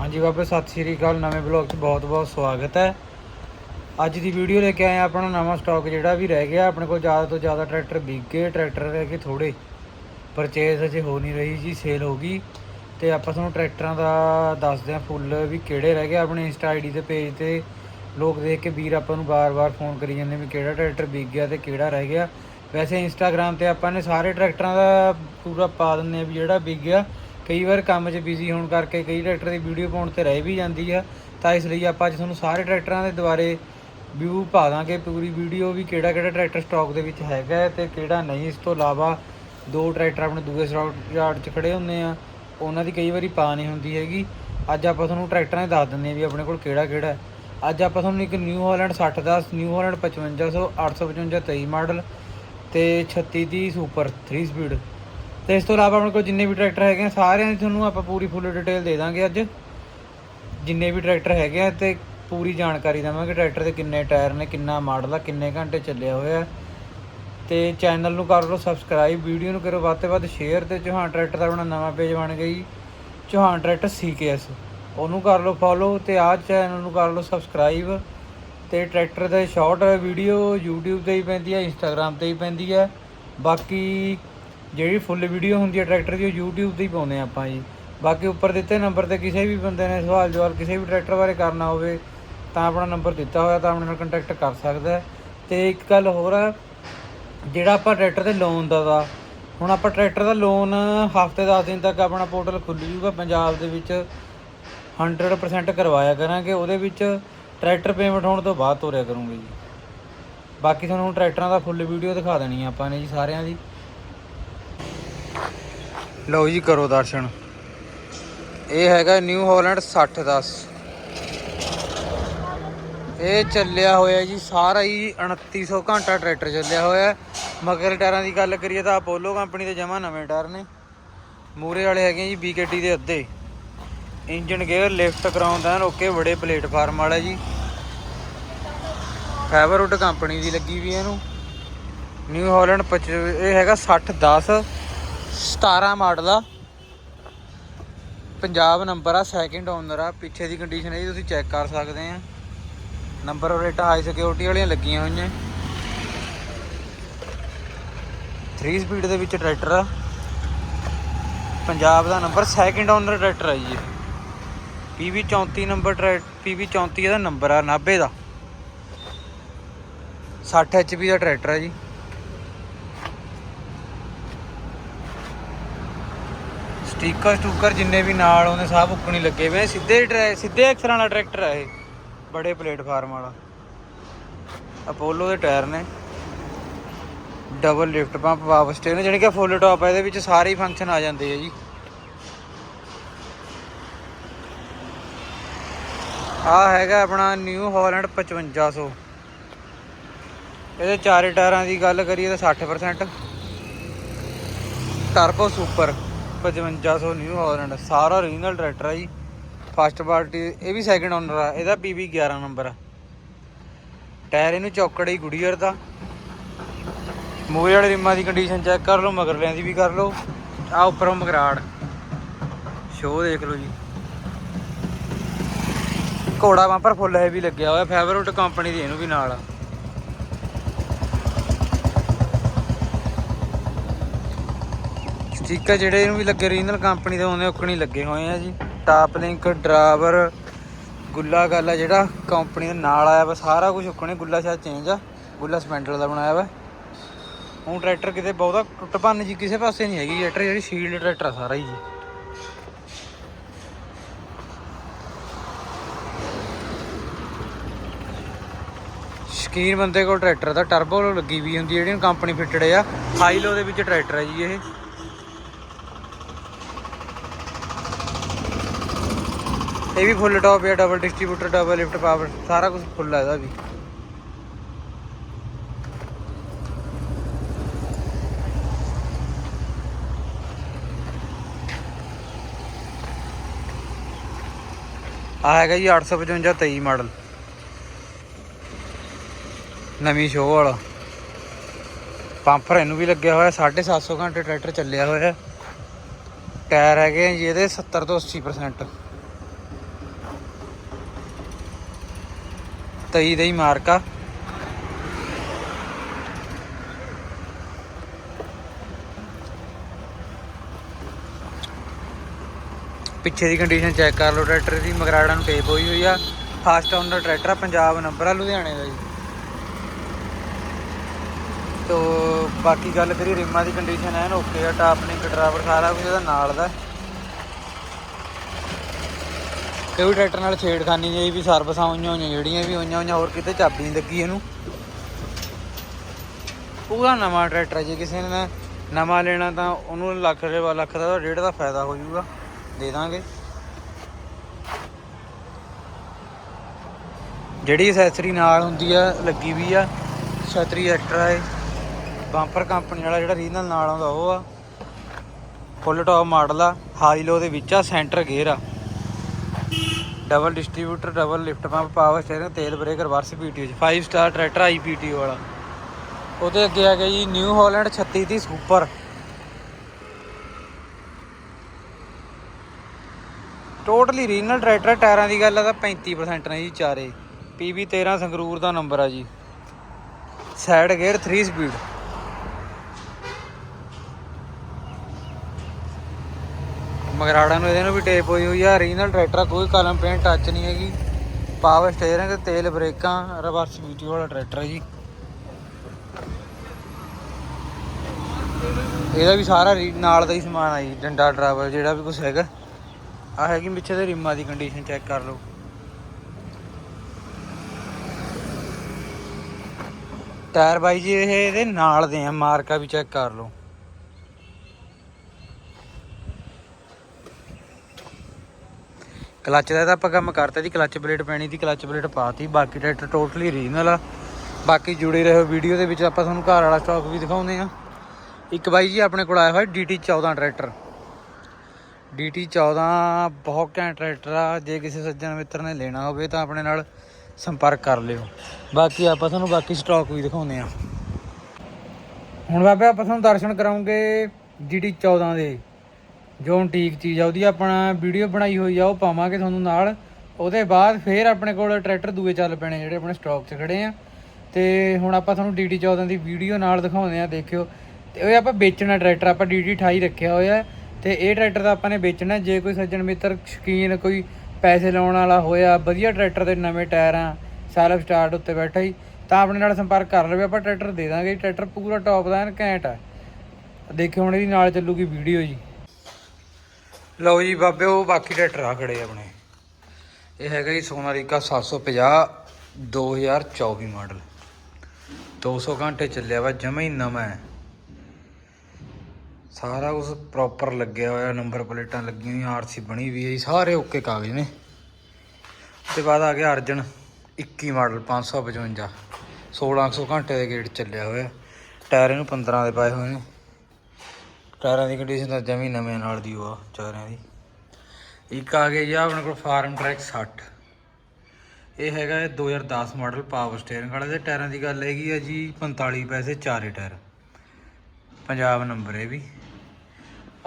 ਹਾਂਜੀ ਬਾਬੇ, ਸਤਿ ਸ਼੍ਰੀ ਅਕਾਲ। ਨਵੇਂ ਬਲੌਗ 'ਚ ਬਹੁਤ-ਬਹੁਤ ਸਵਾਗਤ ਹੈ। ਅੱਜ ਦੀ ਵੀਡੀਓ ਲੈ ਕੇ ਆਏ ਹਾਂ ਆਪਣਾ ਨਵਾਂ ਸਟਾਕ ਜਿਹੜਾ ਵੀ ਰਹਿ ਗਿਆ। ਆਪਣੇ ਕੋਲ ਜ਼ਿਆਦਾ ਤੋਂ ਜ਼ਿਆਦਾ ਟਰੈਕਟਰ ਵਿਕ ਗਏ ਟਰੈਕਟਰ ਰਹਿ ਗਏ ਥੋੜੇ ਪਰਚੇਸ ਅਜੇ ਹੋ ਨਹੀਂ ਰਹੀ ਜੀ ਸੇਲ ਹੋ ਗਈ। ਤੇ ਆਪਾਂ ਤੁਹਾਨੂੰ ਟਰੈਕਟਰਾਂ ਦਾ ਦੱਸਦੇ ਹਾਂ ਫੁੱਲ ਵੀ ਕਿਹੜੇ ਰਹਿ ਗਏ। ਆਪਣੇ ਇੰਸਟਾ ਆਈਡੀ ਤੇ ਪੇਜ ਤੇ ਲੋਕ ਦੇਖ ਕੇ ਵੀਰ ਆਪਾਂ ਨੂੰ ਬਾਰ-ਬਾਰ ਫੋਨ ਕਰੀ ਜਾਂਦੇ ਵੀ ਕਿਹੜਾ ਟਰੈਕਟਰ ਵਿਕ ਗਿਆ ਤੇ ਕਿਹੜਾ ਰਹਿ ਗਿਆ। ਵੈਸੇ ਇੰਸਟਾਗ੍ਰam ਤੇ ਆਪਾਂ ਨੇ ਸਾਰੇ ਟਰੈਕਟਰਾਂ ਦਾ ਪੂਰਾ ਪਾ ਦਿੰਦੇ ਹਾਂ ਵੀ ਜਿਹੜਾ ਵਿਕ ਗਿਆ। ਕਈ ਵਾਰ ਕੰਮ 'ਚ ਬਿਜ਼ੀ ਹੋਣ ਕਰਕੇ ਕਈ ਟਰੈਕਟਰ ਦੀ ਵੀਡੀਓ ਪਾਉਣ ਤੇ ਰਹਿ ਵੀ ਜਾਂਦੀ ਆ, ਤਾਂ ਇਸ ਲਈ ਆਪਾਂ ਅੱਜ ਤੁਹਾਨੂੰ ਸਾਰੇ ਟਰੈਕਟਰਾਂ ਦੇ ਦੁਆਰੇ ਵਿਊ ਪਾ ਦਾਂਗੇ, ਪੂਰੀ ਵੀਡੀਓ ਵੀ ਕਿਹੜਾ ਕਿਹੜਾ ਟਰੈਕਟਰ ਸਟਾਕ ਦੇ ਵਿੱਚ ਹੈਗਾ ਹੈ ਤੇ ਕਿਹੜਾ ਨਹੀਂ। ਇਸ ਤੋਂ ਇਲਾਵਾ ਦੋ ਟਰੈਕਟਰ ਆਪਣੇ ਦੂਜੇ ਸਟਾਕ ਯਾਰਡ 'ਚ ਖੜੇ ਹੁੰਦੇ ਆ, ਉਹਨਾਂ ਦੀ ਕਈ ਵਾਰੀ ਪਾ ਨਹੀਂ ਹੁੰਦੀ ਹੈਗੀ। ਅੱਜ ਆਪਾਂ ਤੁਹਾਨੂੰ ਟਰੈਕਟਰਾਂ ਦੇ ਦੱਸ ਦਿੰਦੇ ਆ ਵੀ ਆਪਣੇ ਕੋਲ ਕਿਹੜਾ ਕਿਹੜਾ ਅੱਜ ਆਪਾਂ ਤੁਹਾਨੂੰ ਇੱਕ ਨਿਊ ਹਾਲੈਂਡ 60 ਦਾ ਨਿਊ ਹਾਲੈਂਡ 5500 855 23 ਮਾਡਲ ਤੇ 36 ਦੀ ਸੁਪਰ 3 ਸਪੀਡ ਤੇ ਇਸ ਤੋਂ ਇਲਾਵਾ ਆਪਣੇ ਕੋਲ ਜਿੰਨੇ ਵੀ ਟਰੈਕਟਰ ਹੈਗੇ ਆ, ਸਾਰਿਆਂ ਦੀ ਤੁਹਾਨੂੰ ਆਪਾਂ ਪੂਰੀ ਫੁੱਲ ਡਿਟੇਲ ਦੇ ਦਾਂਗੇ ਅੱਜ। ਜਿੰਨੇ ਵੀ ਟਰੈਕਟਰ ਹੈਗੇ ਆ ਤੇ ਪੂਰੀ ਜਾਣਕਾਰੀ ਦੇਵਾਂਗੇ ਟਰੈਕਟਰ ਦੇ ਕਿੰਨੇ ਟਾਇਰ ਨੇ, ਕਿੰਨਾ ਮਾਡਲ ਆ, ਕਿੰਨੇ ਘੰਟੇ ਚੱਲਿਆ ਹੋਇਆ ਤੇ ਚੈਨਲ ਨੂੰ ਕਰ ਲਓ ਸਬਸਕ੍ਰਾਈਬ ਵੀਡੀਓ ਨੂੰ ਕਰੋ ਵੱਧ ਤੋਂ ਵੱਧ ਸ਼ੇਅਰ ਤੇ ਚੌਹਾਨ ਟਰੈਕਟਰ ਦਾ ਆਪਣਾ ਨਵਾਂ ਪੇਜ ਬਣ ਗਈ ਚੌਹਾਨ ਟਰੈਕਟਰ ਸੀਕੇਐਸ ਉਹਨੂੰ ਕਰ ਲਓ ਫੋਲੋ ਤੇ ਆਹ ਚੈਨਲ ਨੂੰ ਕਰ ਲਓ ਸਬਸਕ੍ਰਾਈਬ ਤੇ ਟਰੈਕਟਰ ਦੇ ਸ਼ਾਰਟ ਵੀਡੀਓ YouTube ਤੇ ਹੀ ਪੈਂਦੀ ਹੈ Instagram ਤੇ ਹੀ ਪੈਂਦੀ ਹੈ ਬਾਕੀ ਜਿਹੜੀ ਫੁੱਲ ਵੀਡੀਓ ਹੁੰਦੀ ਹੈ ਟਰੈਕਟਰ ਦੀ, ਉਹ YouTube ਤੇ ਹੀ ਪਾਉਂਦੇ ਹਾਂ ਆਪਾਂ ਜੀ। ਬਾਕੀ ਉੱਪਰ ਦਿੱਤੇ ਨੰਬਰ ਤੇ ਕਿਸੇ ਵੀ ਬੰਦੇ ਨੇ ਸਵਾਲ ਜਵਾਬ ਕਿਸੇ ਵੀ ਟਰੈਕਟਰ ਬਾਰੇ ਕਰਨਾ ਹੋਵੇ, ਤਾਂ ਆਪਣਾ ਨੰਬਰ ਦਿੱਤਾ ਹੋਇਆ, ਤਾਂ ਆਪਣੇ ਨਾਲ ਕੰਟੈਕਟ ਕਰ ਸਕਦਾ ਹੈ। ਤੇ ਇੱਕ ਗੱਲ ਹੋਰ ਆ, ਜਿਹੜਾ ਆਪਾਂ ਟਰੈਕਟਰ ਦੇ ਲੋਨ ਦਾ ਦਾ ਹੁਣ ਆਪਾਂ ਟਰੈਕਟਰ ਦਾ ਲੋਨ ਹਫ਼ਤੇ 10 ਦਿਨ ਤੱਕ ਆਪਣਾ ਪੋਰਟਲ ਖੁੱਲ ਜੂਗਾ, ਪੰਜਾਬ ਦੇ ਵਿੱਚ 100% ਕਰਵਾਇਆ ਕਰਾਂਗੇ, ਉਹਦੇ ਵਿੱਚ ਟਰੈਕਟਰ ਪੇਮੈਂਟ ਹੋਣ ਤੋਂ ਬਾਅਦ ਤੋਰਿਆ ਕਰੂੰਗੇ ਜੀ। ਬਾਕੀ ਤੁਹਾਨੂੰ ਟਰੈਕਟਰਾਂ ਦਾ ਫੁੱਲ ਵੀਡੀਓ ਦਿਖਾ ਦੇਣੀ ਆਪਾਂ ਨੇ ਜੀ ਸਾਰਿਆਂ ਦੀ। ਲਓ ਜੀ ਕਰੋ ਦਰਸ਼ਨ। ਇਹ ਹੈਗਾ ਨਿਊ ਹਾਲੈਂਡ 6010 ਇਹ ਚੱਲਿਆ ਹੋਇਆ ਜੀ, ਸਾਰਾ ਹੀ 2900 ਘੰਟਾ ਟਰੈਕਟਰ ਚੱਲਿਆ ਹੋਇਆ ਮਗਰ ਟਾਇਰਾਂ ਦੀ ਗੱਲ ਕਰੀਏ ਤਾਂ ਅਪੋਲੋ ਕੰਪਨੀ ਦੇ ਜਮਾ ਨਵੇਂ ਟਾਇਰ ਨੇ। ਮੂਰੇ ਵਾਲੇ ਹੈਗੇ ਜੀ BKT ਦੇ ਅੱਧੇ। ਇੰਜਨ ਗੇਅਰ ਲਿਫਟ ਕਰਾਉਂਦਾ ਓਕੇ ਬੜੇ ਪਲੇਟਫਾਰਮ ਵਾਲਾ ਜੀ। ਫਾਈਬਰਵੁੱਡ ਕੰਪਨੀ ਦੀ ਲੱਗੀ ਵੀ ਇਹਨੂੰ। ਨਿਊ ਹਾਲੈਂਡ 25 ਇਹ ਹੈਗਾ 6010 17 ਮਾਡਲ ਆ। ਪੰਜਾਬ ਨੰਬਰ ਆ ਸੈਕਿੰਡ ਓਨਰ ਆ। ਪਿੱਛੇ ਦੀ ਕੰਡੀਸ਼ਨ ਹੈ ਜੀ, ਤੁਸੀਂ ਚੈੱਕ ਕਰ ਸਕਦੇ ਆ। ਨੰਬਰ ਪਲੇਟਾਂ ਹਾਈ ਸਿਕਿਉਰਿਟੀ ਵਾਲੀਆਂ ਲੱਗੀਆਂ ਹੋਈਆਂ। 3 ਸਪੀਡ ਦੇ ਵਿੱਚ ਟਰੈਕਟਰ ਆ। ਪੰਜਾਬ ਦਾ ਨੰਬਰ ਸੈਕਿੰਡ ਓਨਰ ਟਰੈਕਟਰ ਆ ਜੀ ਪੀਵੀ 34 ਨੰਬਰ ਟਰੈਕ ਪੀਵੀ 34 ਇਹਦਾ ਨੰਬਰ ਆ 90 ਦਾ। 60 ਐਚਪੀ ਦਾ ਟਰੈਕਟਰ ਆ ਜੀ। ਸਟੀਕਰ ਸਟੂਕਰ ਜਿੰਨੇ ਵੀ ਨਾਲ ਉਹਨੇ ਸਭ ਉੱਕਣੀ ਲੱਗੇ ਹੋਏ ਸਿੱਧੇ ਟਰੈ- ਸਿੱਧੇ ਅਕਸਰਾਂ ਵਾਲਾ ਟਰੈਕਟਰ ਹੈ ਇਹ। ਬੜੇ ਪਲੇਟਫਾਰਮ ਵਾਲਾ। ਅਪੋਲੋ ਦੇ ਟਾਇਰ ਨੇ। Double lift pump power steering ਜਾਣੀ ਕਿ ਫੁੱਲ ਟਾਪ ਹੈ ਇਹਦੇ ਵਿੱਚ ਸਾਰੇ ਫੰਕਸ਼ਨ ਆ ਜਾਂਦੇ ਆ ਜੀ। ਆ ਹੈਗਾ ਆਪਣਾ ਨਿਊ ਹਾਲੈਂਡ 5500 ਇਹਦੇ ਚਾਰੇ ਟਾਇਰਾਂ ਦੀ ਗੱਲ ਕਰੀਏ ਤਾਂ 60% ਟਰਬੋ ਸੁਪਰ 5500 ਨਿਊ ਹਾਲੈਂਡ, ਸਾਰਾ ਰੀਜਨਲ ਟਰੈਕਟਰ ਆ ਜੀ। ਫਸਟ ਪਾਰਟੀ ਇਹ ਵੀ ਸੈਕਿੰਡ ਓਨਰ ਆ, ਇਹਦਾ PB 11 ਨੰਬਰ ਆ। ਟਾਇਰ ਇਹਨੂੰ ਚੌਕੜੇ ਹੀ ਗੁੜੀਅਰ ਦਾ। ਮੂਹਰੇ ਵਾਲੇ ਰਿਮਾਂ ਦੀ ਕੰਡੀਸ਼ਨ ਚੈੱਕ ਕਰ ਲਓ, ਮਗਰਲਿਆਂ ਦੀ ਵੀ ਕਰ ਲਓ। ਆ ਉੱਪਰੋਂ ਮਗਰਾੜ ਸ਼ੋਅ ਦੇਖ ਲਓ ਜੀ। ਘੋੜਾ ਬੰਪਰ ਫੁੱਲ ਹੈ ਵੀ ਲੱਗਿਆ ਹੋਇਆ ਫਾਈਬਰਵੁੱਡ ਕੰਪਨੀ ਦੀ ਇਹਨੂੰ ਵੀ ਨਾਲ ਆ। ਸਟicker ਜਿਹੜੇ ਇਹਨੂੰ ਵੀ ਲੱਗੇ ਰੀਜਨਲ ਕੰਪਨੀ ਦੇ, ਉਹਨੇ ਉੱਕਣੀ ਲੱਗੇ ਹੋਏ ਆ ਜੀ। ਟਾਪ ਲਿੰਕ ਡਰਾਈਵਰ ਗੁੱਲਾ ਗਾਲਾ ਜਿਹੜਾ ਕੰਪਨੀ ਦੇ ਨਾਲ ਆਇਆ ਵਾ, ਸਾਰਾ ਕੁਝ ਉੱਕਣੇ ਗੁੱਲਾ ਸ਼ਾਇਦ ਚੇਂਜ ਆ, ਗੁੱਲਾ ਸਮੈਂਟਲ ਦਾ ਬਣਾਇਆ ਵਾ। ਹੁਣ ਟਰੈਕਟਰ ਕਿਤੇ ਬਹੁਤਾ ਟੁੱਟ ਭੰਨ ਜੀ, ਕਿਸੇ ਪਾਸੇ ਨਹੀਂ ਹੈਗੀ ਟਰੈਕਟਰ ਜਿਹੜੀ ਸ਼ੀਲਡ ਟਰੈਕਟਰ ਆ ਸਾਰਾ ਹੀ ਜੀ। ਸ਼ਕੀਨ ਬੰਦੇ ਕੋਲ ਟਰੈਕਟਰ ਦਾ ਟਰਬੋ ਲੱਗੀ ਵੀ ਹੁੰਦੀ ਜਿਹੜੀ ਕੰਪਨੀ ਫਿੱਟਡ ਆ। ਹਾਈ ਲੋ ਦੇ ਵਿੱਚ ਟਰੈਕਟਰ ਹੈ ਜੀ ਇਹ। ਇਹ ਵੀ ਫੁੱਲ ਟਾਪ ਹੈ double distributor double lift power ਸਾਰਾ ਕੁਝ ਫੁੱਲ ਹੈ ਇਹਦਾ ਵੀ। ਆ ਹੈਗਾ ਜੀ 855 23 ਮਾਡਲ। ਨਵੀਂ ਸ਼ੋਅ ਵਾਲਾ। ਪੰਪਰ ਇਹਨੂੰ ਵੀ ਲੱਗਿਆ ਹੋਇਆ 750 ਘੰਟੇ ਟਰੈਕਟਰ ਚੱਲਿਆ ਹੋਇਆ। ਟਾਇਰ ਹੈਗੇ ਆ ਜੀ, ਇਹਦੇ 70 ਤੋਂ 80% 23 ਦਾ ਹੀ ਮਾਰਕਾ। ਪਿੱਛੇ ਦੀ ਕੰਡੀਸ਼ਨ ਚੈੱਕ ਕਰ ਲਓ ਟਰੈਕਟਰ ਦੀ ਮਗਰਾੜਾ ਨੂੰ ਟੇਪ ਹੋਈ ਹੋਈ ਆ। ਫਾਸਟ ਓਨਰ ਟਰੈਕਟਰ ਆ, ਪੰਜਾਬ ਨੰਬਰ ਆ, ਲੁਧਿਆਣੇ ਦਾ ਜੀ। ਤੋ ਬਾਕੀ ਗੱਲ ਕਰੀ ਰਿਮਾਂ ਦੀ ਕੰਡੀਸ਼ਨ ਐਨ ਓਕੇ ਆ ਟਾਪ ਲਿੰਕ ਡਰਾਈਵਰ ਸਾਰਾ ਕੁਝ ਇਹਦਾ ਨਾਲ ਦਾ। ਕੋਈ ਟਰੈਕਟਰ ਨਾਲ ਛੇੜਖਾਨੀ ਜਿਹੀ ਵੀ ਸਰਵਿਸਾਂ ਹੋਈਆਂ ਹੋਈਆਂ, ਜਿਹੜੀਆਂ ਵੀ ਹੋਈਆਂ ਹੋਈਆਂ, ਹੋਰ ਕਿਤੇ ਚਾਬੀ ਨਹੀਂ ਲੱਗੀ ਇਹਨੂੰ। ਪੂਰਾ ਨਵਾਂ ਟਰੈਕਟਰ ਹੈ ਜੇ, ਕਿਸੇ ਨੇ ਨਵਾਂ ਲੈਣਾ ਤਾਂ ਉਹਨੂੰ ਲੱਖ ਰੁਪਏ ਲੱਖ ਦਾ ਡੇਢ ਦਾ ਫਾਇਦਾ ਹੋ ਜਾਊਗਾ। ਦੇ ਦਾਂਗੇ। ਜਿਹੜੀ ਅਸੈਸਰੀ ਨਾਲ ਹੁੰਦੀ ਆ, ਲੱਗੀ ਵੀ ਆ, ਛਤਰੀ ਐਕਟਰਾ ਹੈ ਬੰਪਰ ਕੰਪਨੀ ਵਾਲਾ ਜਿਹੜਾ ਰੀਜਨਲ ਨਾਲ ਆਉਂਦਾ, ਉਹ ਆ। ਫੁੱਲ ਟੌਪ ਮਾਡਲ ਆ ਹਾਈ ਲੋ ਦੇ ਵਿੱਚ ਆ ਸੈਂਟਰ ਗੇਅਰ ਆ। Double distributor double lift pump power steering ਤੇਲ ਬ੍ਰੇਕ ਰਿਵਰਸ ਪੀਟੀਓ ਚ 5 ਸਟਾਰ ਟਰੈਕਟਰ ਆਈਪੀਟੀਓ ਵਾਲਾ ਉਹਦੇ ਅੱਗੇ ਆ ਗਿਆ ਜੀ ਨਿਊ ਹਾਲੈਂਡ 36 ਦੀ ਸੁਪਰ ਟੋਟਲੀ ਰੀਜਨਲ ਟਰੈਕਟਰ ਟਾਇਰਾਂ ਦੀ ਗੱਲ ਆ ਤਾਂ 35% ਨੇ ਜੀ ਚਾਰੇ PB 13 ਸੰਗਰੂਰ ਦਾ ਨੰਬਰ ਆ ਜੀ ਸਾਈਡ ਗੇਅਰ 3 ਸਪੀਡ ਮਗਰਾੜਾ ਨੂੰ ਇਹਦੇ ਨੂੰ ਵੀ ਟੇਪ ਹੋਈ ਹੋਈ ਆ ਰੀਜਨਲ ਟਰੈਕਟਰ ਕੋਈ ਕਲਮ ਪੇਂਟ ਟੱਚ ਨਹੀਂ ਹੈਗੀ। ਪਾਵਰ ਸਟੀਅਰਿੰਗ ਤੇਲ ਬ੍ਰੇਕਾਂ ਰਿਵਰਸ ਵੀਟੀਓ ਵਾਲਾ ਟਰੈਕਟਰ ਹੈ ਜੀ। ਇਹਦਾ ਵੀ ਸਾਰਾ ਰੀ- ਨਾਲ ਦਾ ਹੀ ਸਮਾਨ ਆ ਜੀ, ਡੰਡਾ ਡਰਾਈਵਰ ਜਿਹੜਾ ਵੀ ਕੁਝ ਹੈਗਾ। ਆ ਹੈਗੀ ਪਿੱਛੇ ਦੇ ਰਿਮਾਂ ਦੀ ਕੰਡੀਸ਼ਨ ਚੈੱਕ ਕਰ ਲਓ। ਟਾਇਰ ਬਾਈ ਜੀ, ਇਹ ਇਹਦੇ ਨਾਲ ਦੇ ਆ, ਮਾਰਕਾ ਵੀ ਚੈੱਕ ਕਰ ਲਓ। ਕਲੱਚ ਦਾ ਤਾਂ ਆਪਾਂ ਕੰਮ ਕਰਤਾ ਜੀ, ਕਲੱਚ ਪਲੇਟ ਪੈਣੀ ਦੀ ਕਲੱਚ ਪਲੇਟ ਪਾਤੀ, ਬਾਕੀ ਟਰੈਕਟਰ ਟੋਟਲੀ ਓਰੀਜਨਲ ਆ। ਬਾਕੀ ਜੁੜੇ ਰਹੋ ਵੀਡੀਓ ਦੇ ਵਿੱਚ, ਆਪਾਂ ਤੁਹਾਨੂੰ ਘਰ ਵਾਲਾ ਸਟਾਕ ਵੀ ਦਿਖਾਉਂਦੇ ਆ ਇੱਕ ਬਾਈ ਜੀ ਆਪਣੇ ਕੋਲ ਆਇਆ ਹੋਇਆ DT 14 ਟਰੈਕਟਰ। DT 14 ਬਹੁਤ ਘੈਂਟ ਟਰੈਕਟਰ ਆ, ਜੇ ਕਿਸੇ ਸੱਜਣ ਮਿੱਤਰ ਨੇ ਲੈਣਾ ਹੋਵੇ ਤਾਂ ਆਪਣੇ ਨਾਲ ਸੰਪਰਕ ਕਰ ਲਿਓ। ਬਾਕੀ ਆਪਾਂ ਤੁਹਾਨੂੰ ਬਾਕੀ ਸਟਾਕ ਵੀ ਦਿਖਾਉਂਦੇ ਆ ਹੁਣ ਬਾਬੇ ਆਪਾਂ ਤੁਹਾਨੂੰ ਦਰਸ਼ਨ ਕਰਾਉਂਗੇ GT 14 ਦੇ। ਜੋ ਠੀਕ ਚੀਜ਼ ਆ, ਉਹਦੀ ਆਪਣਾ ਵੀਡੀਓ ਬਣਾਈ ਹੋਈ ਆ, ਉਹ ਪਾਵਾਂਗੇ ਤੁਹਾਨੂੰ ਨਾਲ। ਉਹਦੇ ਬਾਅਦ ਫੇਰ ਆਪਣੇ ਕੋਲ ਟਰੈਕਟਰ ਦੂਏ ਚੱਲ ਪੈਣੇ ਜਿਹੜੇ ਆਪਣੇ ਸਟਾਕ 'ਚ ਖੜੇ ਆ। ਤੇ ਹੁਣ ਆਪਾਂ ਤੁਹਾਨੂੰ DT 14 ਦੀ ਵੀਡੀਓ ਨਾਲ ਦਿਖਾਉਂਦੇ ਆ, ਦੇਖਿਓ। ਤੇ ਇਹ ਆਪਾਂ ਵੇਚਣਾ ਟਰੈਕਟਰ ਆਪਾਂ DT 28 ਰੱਖਿਆ ਹੋਇਆ। ਹੈ ਤੇ ਇਹ ਟਰੈਕਟਰ ਤਾਂ ਆਪਾਂ ਨੇ ਵੇਚਣਾ, ਜੇ ਕੋਈ ਸੱਜਣ ਮਿੱਤਰ ਸ਼ਕੀਨ ਕੋਈ ਪੈਸੇ ਲਾਉਣ ਵਾਲਾ ਹੋਇਆ, ਵਧੀਆ ਟਰੈਕਟਰ ਦੇ ਨਵੇਂ ਟਾਇਰਾਂ ਸੈਲਫ ਸਟਾਰਟ ਉੱਤੇ ਬੈਠਾ ਹੀ, ਤਾਂ ਆਪਣੇ ਨਾਲ ਸੰਪਰਕ ਕਰ ਲਵੇ, ਆਪਾਂ ਟਰੈਕਟਰ ਦੇ ਦਾਂਗੇ। ਟਰੈਕਟਰ ਪੂਰਾ ਟੌਪ ਦਾ ਐਨ ਘੈਂਟ ਆ। ਦੇਖਿਓ ਹੁਣ ਇਹਦੀ ਨਾਲ ਚੱਲੂਗੀ ਵੀਡੀਓ ਜੀ। ਲਓ ਜੀ ਬਾਬੇ ਉਹ ਬਾਕੀ ਟਰੈਕਟਰ ਆ ਖੜੇ ਆਪਣੇ। ਇਹ ਹੈਗਾ ਜੀ ਸੋਨਾਲੀਕਾ 750 2024 ਮਾਡਲ। 200 ਘੰਟੇ ਚੱਲਿਆ ਵਾ ਜਮਾ ਹੀ ਨਵਾਂ ਹੈ। ਸਾਰਾ ਕੁਝ ਪ੍ਰੋਪਰ ਲੱਗਿਆ ਹੋਇਆ ਨੰਬਰ ਪਲੇਟਾਂ ਲੱਗੀਆਂ ਹੋਈਆਂ ਆਰਸੀ ਬਣੀ ਵੀ ਹੈ ਜੀ, ਸਾਰੇ ਓਕੇ ਕਾਗਜ਼ ਨੇ। ਤੇ ਬਾਅਦ ਆ ਗਿਆ ਅਰਜਨ 21 ਮਾਡਲ 555 1600 ਘੰਟੇ ਦੇ ਗੇਟ ਚੱਲਿਆ ਹੋਇਆ। ਟਾਇਰ ਇਹਨੂੰ 15 ਦੇ ਪਾਏ ਹੋਏ ਨੇ। ਟਾਇਰਾਂ ਦੀ ਕੰਡੀਸ਼ਨ ਤਾਂ ਜਮੀ ਨਵੇਂ ਨਾਲ ਦੀ ਉਹ ਆ ਚਾਰਿਆਂ ਦੀ। ਇੱਕ ਆ ਗਿਆ ਜੀ ਆਪਣੇ ਕੋਲ ਫਾਰਮ ਟਰੈਕ 60 ਇਹ ਹੈਗਾ ਇਹ 2010 ਮਾਡਲ ਪਾਵਰ ਸਟੀਅਰਿੰਗ ਵਾਲਾ ਦੇ। ਟਾਇਰਾਂ ਦੀ ਗੱਲ ਹੈਗੀ ਆ ਜੀ 45 ਪੈਸੇ ਚਾਰੇ ਟਾਇਰ। ਪੰਜਾਬ ਨੰਬਰ ਹੈ ਵੀ।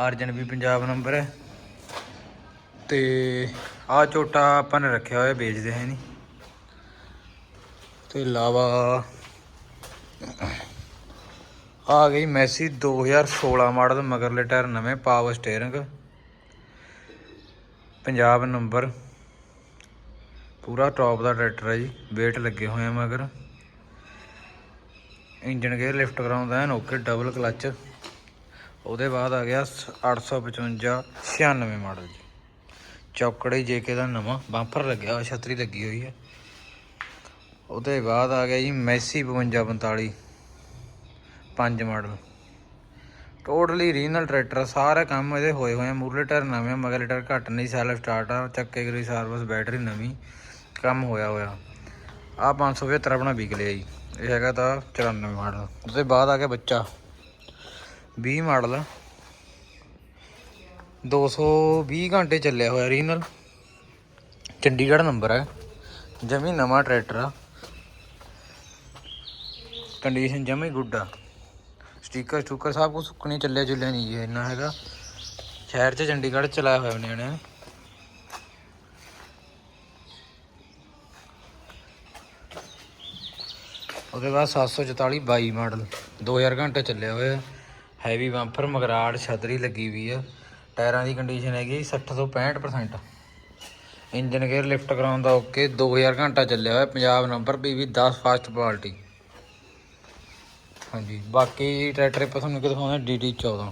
ਅਰਜਨ ਵੀ ਪੰਜਾਬ ਨੰਬਰ ਹੈ। ਤੇ ਆ ਝੋਟਾ ਆਪਾਂ ਨੇ ਰੱਖਿਆ ਹੋਇਆ, ਵੇਚਦੇ ਹੈ ਨਹੀਂ। ਤੇ ਇਲਾਵਾ ਆ ਗਈ ਮੈਸੀ 2016 ਮਾਡਲ ਮਗਰਲੇ ਟਾਇਰ ਨਵੇਂ ਪਾਵਰ ਸਟੀਅਰਿੰਗ। ਪੰਜਾਬ ਨੰਬਰ। ਪੂਰਾ ਟੌਪ ਦਾ ਟਰੈਕਟਰ ਹੈ ਜੀ, weight ਲੱਗੇ ਹੋਏ ਆ ਮਗਰ। ਇੰਜਨ ਗੇਅਰ ਲਿਫਟ ਕਰਾਉਂਦਾ ਹੈ ਓਕੇ ਡਬਲ ਕਲਚ ਉਹਦੇ ਬਾਅਦ ਆ ਗਿਆ 855 96 ਮਾਡਲ ਜੀ। ਚੌਕੜੇ ਜੇਕੇ ਦਾ ਨਵਾਂ ਬੰਪਰ ਲੱਗਿਆ ਹੋਇਆ, ਛਤਰੀ ਲੱਗੀ ਹੋਈ ਹੈ। ਉਹਦੇ ਬਾਅਦ ਆ ਗਿਆ ਜੀ ਮੈਸੀ 52 45 ਪੰਜ ਮਾਡਲ। ਟੋਟਲੀ ਰੀਜਨਲ ਟਰੈਕਟਰ ਸਾਰੇ ਕੰਮ ਇਹਦੇ ਹੋਏ ਹੋਏ ਆ। ਮੂਰਲੇ ਟਾਇਰ ਨਵੇਂ ਆ, ਮਗਰਲੇ ਟਾਇਰ ਘੱਟ ਨਹੀਂ ਸੈਲਫ ਸਟਾਰਟ ਆ ਚੱਕੇ ਗਰੀ ਸਰਵਿਸ ਬੈਟਰੀ ਨਵੀਂ ਕੰਮ ਹੋਇਆ ਹੋਇਆ। ਆ 575 ਆਪਣਾ ਵਿਕ ਲਿਆ ਜੀ। ਇਹ ਹੈਗਾ ਤਾਂ 94 ਮਾਡਲ। ਉਹਦੇ ਬਾਅਦ ਆ ਗਿਆ ਬੱਚਾ। 20 ਮਾਡਲ 220 ਘੰਟੇ ਚੱਲਿਆ ਹੋਇਆ ਰੀਜਨਲ ਚੰਡੀਗੜ੍ਹ ਨੰਬਰ ਹੈ ਜਮੀ ਨਵਾਂ ਟਰੈਕਟਰ ਆ। ਕੰਡੀਸ਼ਨ ਜਮੀ ਗੁੱਡ ਆ। ਸਟicker ਸਟੂਕਰ ਸਭ ਕੁਝ ਸੁੱਕਣੇ ਚੱਲਿਆ ਚੁੱਲਿਆ ਨਹੀਂ ਜੀ ਇੰਨਾ ਹੈਗਾ। ਸ਼ਹਿਰ 'ਚ ਚੰਡੀਗੜ੍ਹ ਚਲਾਇਆ ਹੋਇਆ ਉਹਨੇ ਉਹਦੇ ਬਾਅਦ 744 22 ਮਾਡਲ 2000 ਘੰਟੇ ਚੱਲਿਆ ਹੋਇਆ ਹੈਵੀ ਬੰਪਰ ਮਗਰਾੜ, ਛਤਰੀ ਲੱਗੀ ਵੀ ਆ। ਟਾਇਰਾਂ ਦੀ ਕੰਡੀਸ਼ਨ ਹੈਗੀ 60 ਤੋਂ 65% ਇੰਜਨ ਗੇਅਰ ਲਿਫਟ ਕਰਾਉਣ ਦਾ ਓਕੇ 2000 ਘੰਟਾ ਚੱਲਿਆ ਹੋਇਆ, Punjab number PV 10 fast quality ਹਾਂਜੀ। ਬਾਕੀ ਟਰੈਕਟਰ ਆਪਾਂ ਤੁਹਾਨੂੰ ਦਿਖਾਉਂਦੇ DD 14